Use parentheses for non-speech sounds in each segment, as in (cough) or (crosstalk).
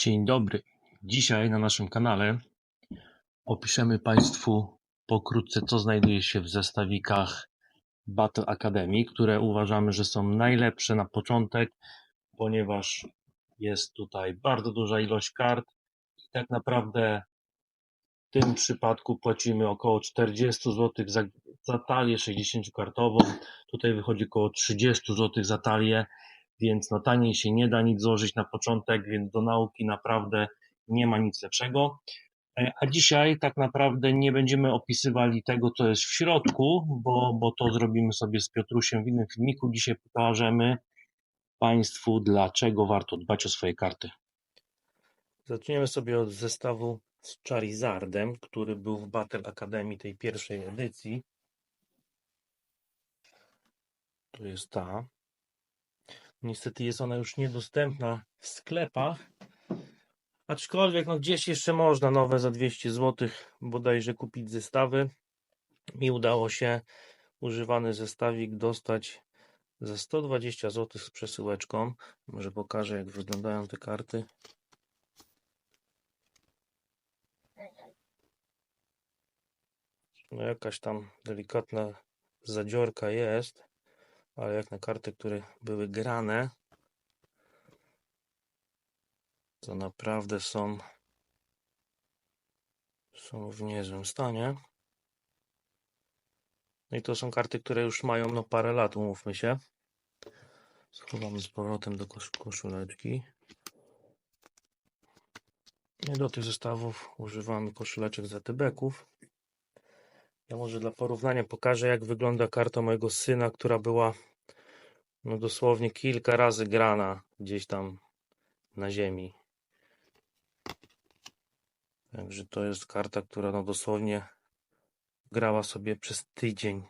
Dzień dobry. Dzisiaj na naszym kanale opiszemy Państwu pokrótce, co znajduje się w zestawikach Battle Academy, które uważamy, że są najlepsze na początek, ponieważ jest tutaj bardzo duża ilość kart i tak naprawdę w tym przypadku płacimy około 40 zł za, za talię 60-kartową. Tutaj wychodzi około 30 zł za talię więc no taniej się nie da nic złożyć na początek, więc do nauki naprawdę nie ma nic lepszego. E, a dzisiaj tak naprawdę nie będziemy opisywali tego, co jest w środku, bo, bo to zrobimy sobie z Piotrusiem w innym filmiku. Dzisiaj pokażemy Państwu, dlaczego warto dbać o swoje karty. Zaczniemy sobie od zestawu z Charizardem, który był w Battle Academy tej pierwszej edycji. To jest ta. Niestety jest ona już niedostępna w sklepach. Aczkolwiek no gdzieś jeszcze można nowe za 200 zł bodajże kupić zestawy. Mi udało się używany zestawik dostać za 120 zł z przesyłeczką. Może pokażę jak wyglądają te karty. No jakaś tam delikatna zadziorka jest ale jak na karty, które były grane, to naprawdę są są w niezłym stanie. No i to są karty, które już mają no parę lat, umówmy się. Schowamy z powrotem do kosz koszuleczki. I do tych zestawów używamy koszuleczek z atybeków. Ja może dla porównania pokażę, jak wygląda karta mojego syna, która była no dosłownie kilka razy grana gdzieś tam na ziemi. Także to jest karta, która no dosłownie grała sobie przez tydzień.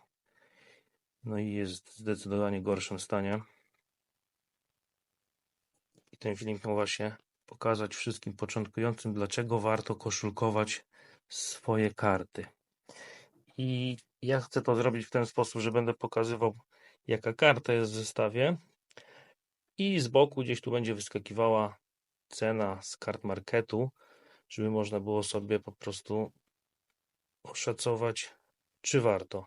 No i jest w zdecydowanie gorszym stanie. I ten film miał właśnie pokazać wszystkim początkującym, dlaczego warto koszulkować swoje karty. I ja chcę to zrobić w ten sposób, że będę pokazywał jaka karta jest w zestawie i z boku gdzieś tu będzie wyskakiwała cena z kart marketu, żeby można było sobie po prostu oszacować, czy warto.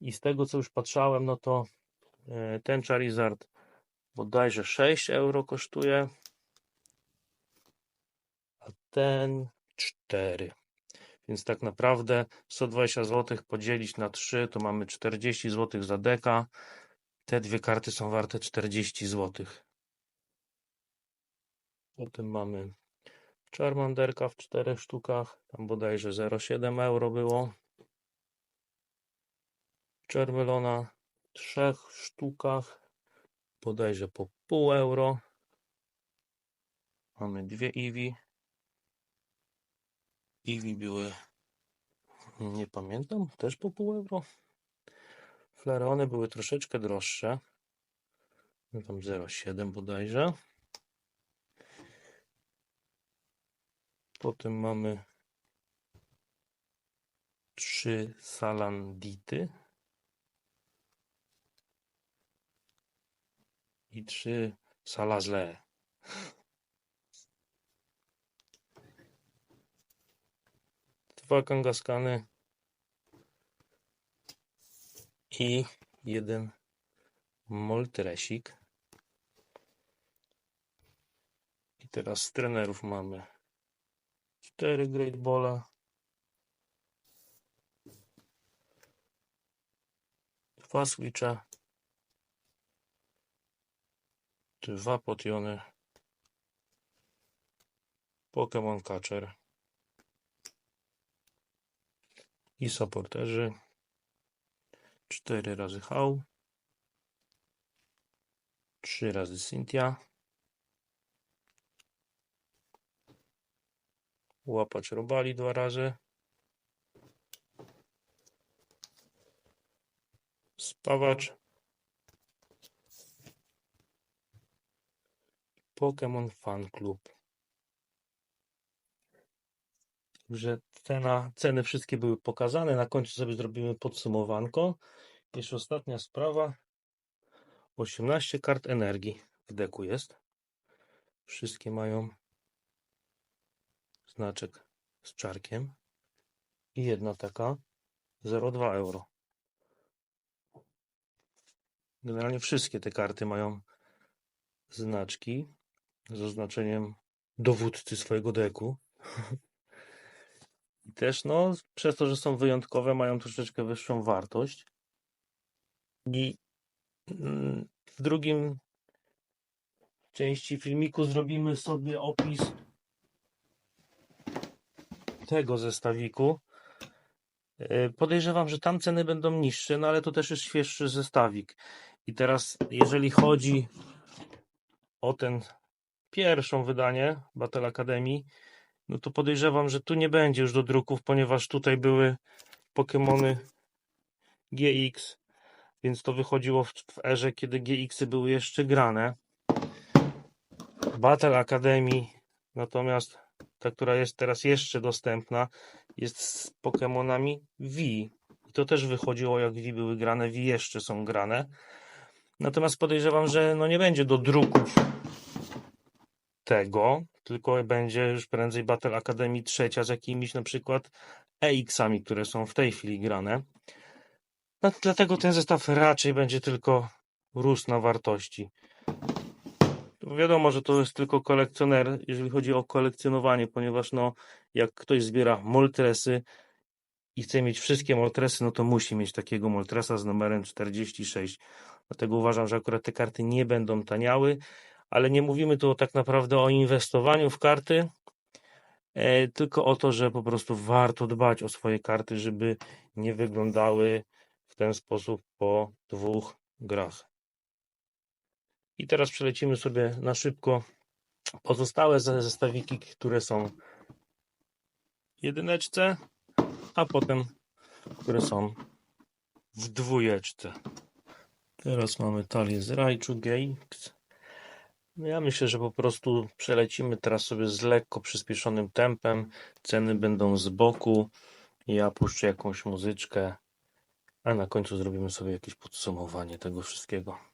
I z tego, co już patrzałem, no to e, ten Charizard bodajże 6 euro kosztuje, a ten 4. Więc tak naprawdę 120 zł podzielić na 3 to mamy 40 zł za deka. Te dwie karty są warte 40 zł. Potem mamy Charmanderka w 4 sztukach, tam bodajże 0,7 euro było. Charmelona w 3 sztukach, bodajże po pół euro. Mamy dwie Eevee Iwi były, nie pamiętam, też po pół euro. Flareony były troszeczkę droższe. No tam 0,7 bodajże. Potem mamy trzy salandity i trzy salazle. Dwa kangaskany i jeden moltresik. I teraz z trenerów mamy. Cztery Great Bola, dwa Switcha, dwa potiony, Pokémon Catcher i supporterzy. 4 razy Hał. 3 razy Cynthia. Łapacz robali dwa razy. Spawacz. Pokémon Fan Club. Że cena, ceny wszystkie były pokazane. Na końcu sobie zrobimy podsumowanko. Jeszcze ostatnia sprawa. 18 kart energii w deku jest. Wszystkie mają znaczek z czarkiem i jedna taka 0,2 euro. Generalnie wszystkie te karty mają znaczki z oznaczeniem dowódcy swojego deku. (laughs) I też, no, przez to, że są wyjątkowe, mają troszeczkę wyższą wartość. I mm, w drugim części filmiku zrobimy sobie opis tego zestawiku. E, Podejrzewam, że tam ceny będą niższe, no ale to też jest świeższy zestawik. I teraz, jeżeli chodzi o ten pierwszą wydanie Battle Academy, no to podejrzewam, że tu nie będzie już do druków, ponieważ tutaj były Pokémony GX, więc to wychodziło w, w erze, kiedy GX-y były jeszcze grane. Battle Academy, natomiast ta, która jest teraz jeszcze dostępna, jest z Pokémonami V. I to też wychodziło, jak V były grane, V jeszcze są grane. Natomiast podejrzewam, że no nie będzie do druków tego, tylko będzie już prędzej Battle Academy trzecia z jakimiś na przykład EX-ami, które są w tej chwili grane. No, dlatego ten zestaw raczej będzie tylko rósł na wartości. Wiadomo, że to jest tylko kolekcjoner, jeżeli chodzi o kolekcjonowanie, ponieważ no, jak ktoś zbiera Moltresy i chce mieć wszystkie Moltresy, no to musi mieć takiego Moltresa z numerem 46. Dlatego uważam, że akurat te karty nie będą taniały, ale nie mówimy tu tak naprawdę o inwestowaniu w karty, e, tylko o to, że po prostu warto dbać o swoje karty, żeby nie wyglądały w ten sposób po dwóch grach. I teraz przelecimy sobie na szybko pozostałe ze- zestawiki, które są w jedyneczce, a potem które są w dwójeczce. Teraz mamy talię z Raichu GX. No ja myślę, że po prostu przelecimy teraz sobie z lekko przyspieszonym tempem. Ceny będą z boku. Ja puszczę jakąś muzyczkę, a na końcu zrobimy sobie jakieś podsumowanie tego wszystkiego.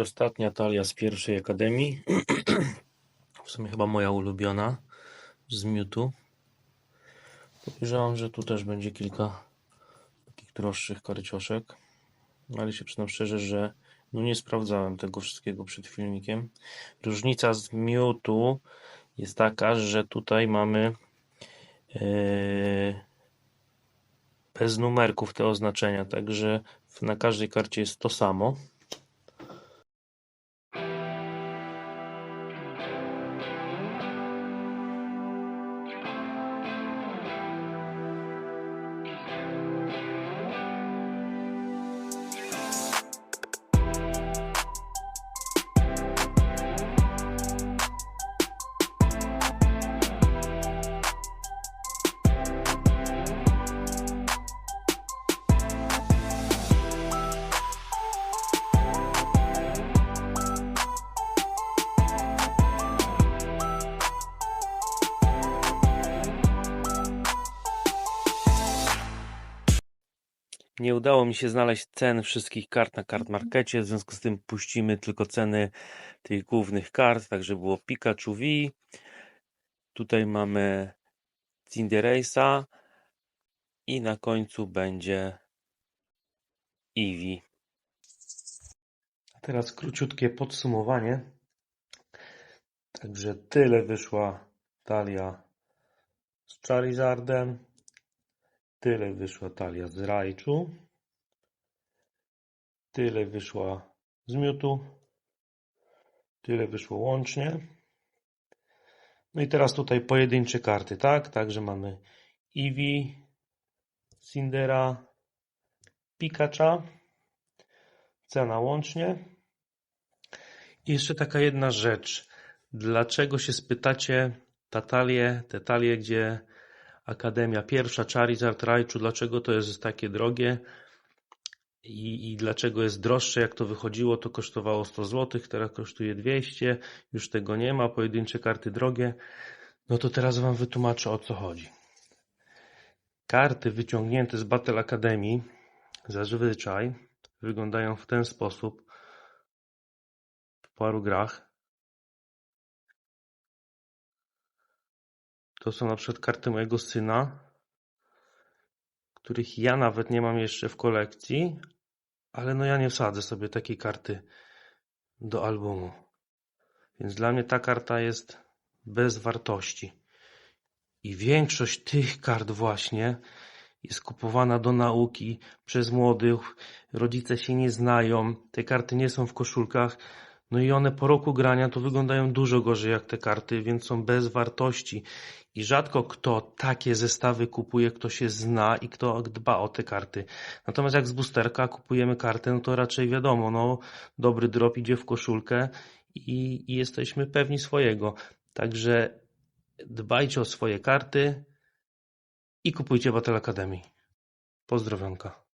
Ostatnia talia z pierwszej akademii. (clears throat) W sumie chyba moja ulubiona z Mewtwo. Podejrzewam, że tu też będzie kilka takich droższych karycioszek. Ale się przyznam szczerze, że no nie sprawdzałem tego wszystkiego przed filmikiem. Różnica z Mewtwo jest taka, że tutaj mamy e, bez numerków te oznaczenia, także na każdej karcie jest to samo. Nie udało mi się znaleźć cen wszystkich kart na Card Markecie, w związku z tym puścimy tylko ceny tych głównych kart, także było Pikachu V, tutaj mamy Cinderace'a i na końcu będzie Eevee. A teraz króciutkie podsumowanie. Także tyle wyszła talia z Charizardem, tyle wyszła talia z Raichu, tyle wyszła z Mewtwo, tyle wyszło łącznie. No i teraz tutaj pojedyncze karty, tak? Także mamy Eevee, Cindera, Pikacha, cena łącznie. I jeszcze taka jedna rzecz. Dlaczego się spytacie ta talie, te talie, gdzie Akademia pierwsza, Charizard, Raichu, dlaczego to jest takie drogie i, i dlaczego jest droższe, jak to wychodziło, to kosztowało 100 zł, teraz kosztuje 200, już tego nie ma, pojedyncze karty drogie. No to teraz wam wytłumaczę o co chodzi. Karty wyciągnięte z Battle Academy zazwyczaj wyglądają w ten sposób w paru grach. To są na przykład karty mojego syna, których ja nawet nie mam jeszcze w kolekcji, ale no ja nie wsadzę sobie takiej karty do albumu. Więc dla mnie ta karta jest bez wartości. I większość tych kart właśnie jest kupowana do nauki przez młodych. Rodzice się nie znają, te karty nie są w koszulkach. No i one po roku grania to wyglądają dużo gorzej jak te karty, więc są bez wartości. I rzadko kto takie zestawy kupuje, kto się zna i kto dba o te karty. Natomiast jak z boosterka kupujemy kartę, no to raczej wiadomo, no dobry drop idzie w koszulkę i, i jesteśmy pewni swojego. Także dbajcie o swoje karty i kupujcie Battle Academy. Pozdrowionka.